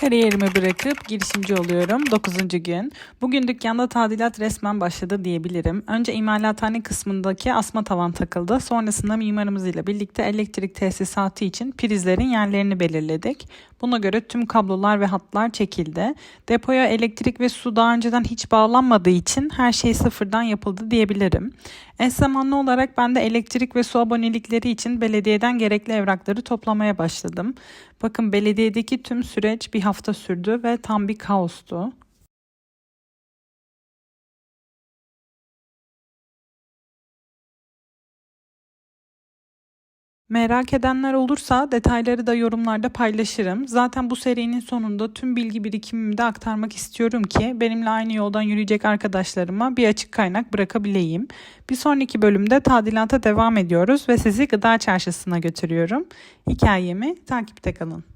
Kariyerimi bırakıp girişimci oluyorum. 9. gün. Bugün dükkanda tadilat resmen başladı diyebilirim. Önce imalathane kısmındaki asma tavan takıldı. Sonrasında mimarımız ile birlikte elektrik tesisatı için prizlerin yerlerini belirledik. Buna göre tüm kablolar ve hatlar çekildi. Depoya elektrik ve su daha önceden hiç bağlanmadığı için her şey sıfırdan yapıldı diyebilirim. Eş zamanlı olarak ben de elektrik ve su abonelikleri için belediyeden gerekli evrakları toplamaya başladım. Bakın belediyedeki tüm süreç bir hafta sürdü ve tam bir kaostu. Merak edenler olursa detayları da yorumlarda paylaşırım. Zaten bu serinin sonunda tüm bilgi birikimimi de aktarmak istiyorum ki benimle aynı yoldan yürüyecek arkadaşlarıma bir açık kaynak bırakabileyim. Bir sonraki bölümde tadilata devam ediyoruz ve sizi gıda çarşısına götürüyorum. Hikayemi takipte kalın.